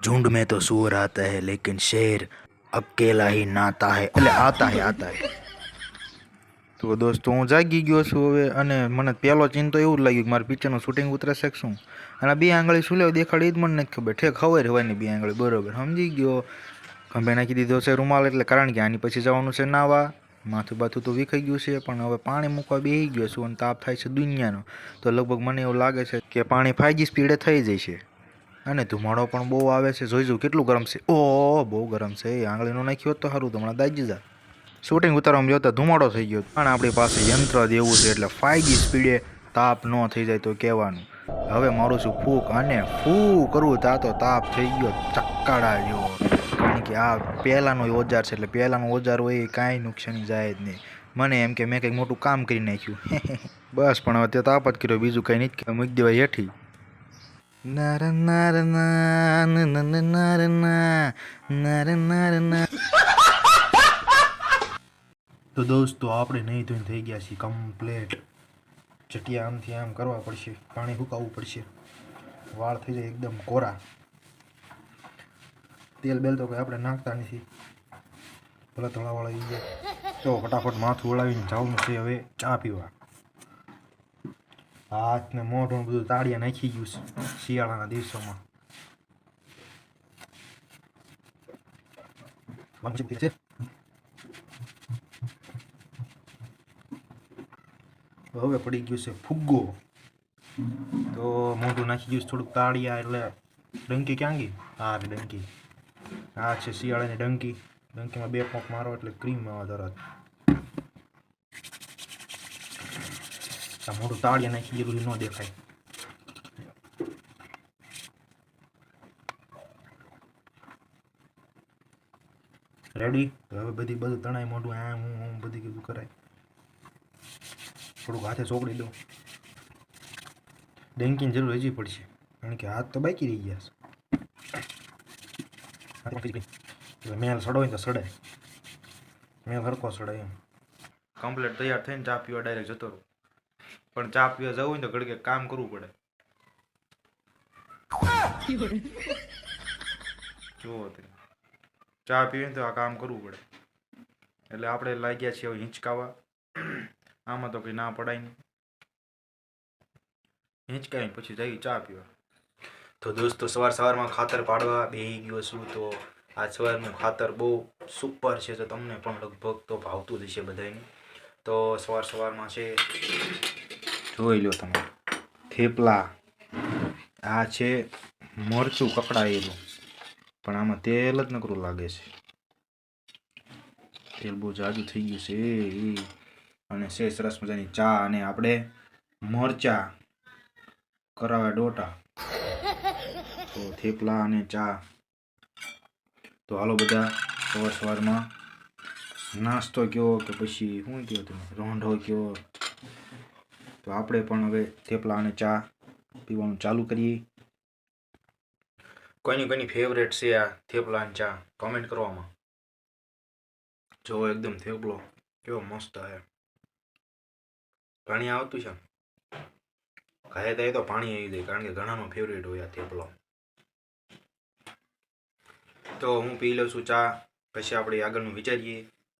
झुंड में तो सुअर आता है लेकिन शेर अकेला ही नाता है એટલે આતા હે આતા હે તો દોસ્તો હું જાગી ગયો છું હવે અને મને પહેલો ચિંતો એવું જ લાગ્યું કે મારે પિક્ચરનું શૂટિંગ ઉતરશે કે શું અને બે આંગળી શું લેવું દેખાડી જ મને નથી ખબર ઠેક ખબર હોવાની બે આંગળી બરોબર સમજી ગયો ખંભે નાખી દીધો છે રૂમાલ એટલે કારણ કે આની પછી જવાનું છે નાવા માથું બાથું તો વિખાઈ ગયું છે પણ હવે પાણી મૂકવા બેસી ગયો છું અને તાપ થાય છે દુનિયાનો તો લગભગ મને એવું લાગે છે કે પાણી ફાઈજી સ્પીડે થઈ જાય છે અને ધુમાડો પણ બહુ આવે છે. જોઈજો કેટલું ગરમ છે. ઓ, બહુ ગરમ છે. એ આંગળીનો નાખ્યો તો સારું હમણાં દાજી જા. શૂટિંગ ઉતારવામાં જોતા ધુમાડો થઈ ગયો પણ આપણી પાસે યંત્ર દેવું છે એટલે ફાઈજી સ્પીડે તાપ ન થઈ જાય તો કહેવાનું. હવે મારું છું ફૂક અને ફૂ કરવું તા તો તાપ થઈ ગયો, ચક્કાડા જેવો. કારણ કે આ પહેલાંનો ઓજાર છે, એટલે પહેલાંનું ઓજાર હોય એ કાંઈ નુકસાની જાય જ નહીં. મને એમ કે મેં કંઈક મોટું કામ કરી નાખ્યું. બસ, પણ હવે તે તાપ જ કર્યો, બીજું કંઈ નહીં મૂકી દેવાય હેઠી. તો દોસ્તો, આપણે નહીં ધોઈને થઈ ગયા છીએ કમ્પ્લેટ ચટિયા આમથી આમ કરવા પડશે, પાણી સુકાવવું પડશે. વાળ થઈ જાય એકદમ કોરા. તેલ બેલ તો કંઈ આપણે નાખતા નથી. ભલે ધોળાવાળા આવી જાય. તો ફટાફટ માથું ઓળાવીને જવાનું છે હવે ચા પીવા. હાથ ને મોઢું બધું તાળિયા નાખી ગયું છે શિયાળાના દિવસોમાં હવે પડી ગયું છે ફુગ્ગો તો મોઢું નાખી ગયું છે થોડુંક તાળિયા એટલે ડંકી ક્યાં ગઈ હા ડંકી આ છે શિયાળાની ડંકી ડંકીમાં બે પંપ મારો એટલે ક્રીમ આવે તરત આ મોટું તાળિયા નાખી ગયેલું ન દેખાય. રેડી હવે બધી બધું તણાઈ મોઢું આમ હું હું, બધી કીધું કરાય. થોડુંક હાથે ચોકડી દઉં. ડેન્કીની જરૂર હજી પડશે. કારણ કે હાથ તો બાકી રહી ગયા મેલ સડો તો સડાય. મેલ હરકો સડાય એમ. કમ્પ્લેટ તૈયાર થઈને ચા પીવા ડાયરેક્ટ જતો રહું. પણ ચા પીવા જવું હોય તો ઘડીકે કામ કરવું પડે. જુઓ ચા પીવી તો આ કામ કરવું પડે. એટલે આપણે લાગ્યા છીએ હિંચકાવા. આમાં તો કંઈ ના પડાય નહીં હિંચકાઈ પછી જઈ ચા પીવા. તો દોસ્તો, સવાર સવારમાં ખાતર પાડવા બેહી ગયો છું તો આ સવારનું ખાતર બહુ સુપર છે તો તમને પણ લગભગ તો ભાવતું જ હશે બધાને તો સવાર સવારમાં છે. જોઈ લો તમે. થેપલા. આ છે મરચું કકડાયેલું. પણ આમાં તેલ જ નકરું લાગે છે. તેલ બહુ જાજુ થઈ ગયું છે. એ અને છે સરસ મજાની ચા અને આપણે મરચા કરાવા ડોટા. તો થેપલા અને ચા. તો હાલો બધા સવાર સવારમાં નાસ્તો કયો કે પછી શું કહો તમે? રોંઢો કયો? તો આપણે પણ હવે થેપલા અને ચા પીવાનું ચાલુ કરીએ. કોઈની કોઈની ફેવરેટ છે આ થેપલા અને ચા? કોમેન્ટ કરવામાં જો એકદમ થેપલો, કેવો મસ્ત હે. પાણી આવતું છે? ખાય થાય તો પાણી આવી જાય, કારણ કે ઘણાનો ફેવરેટ હોય આ થેપલો. તો હું પી લઉં છું ચા, પછી આપણે આગળનું વિચારીએ.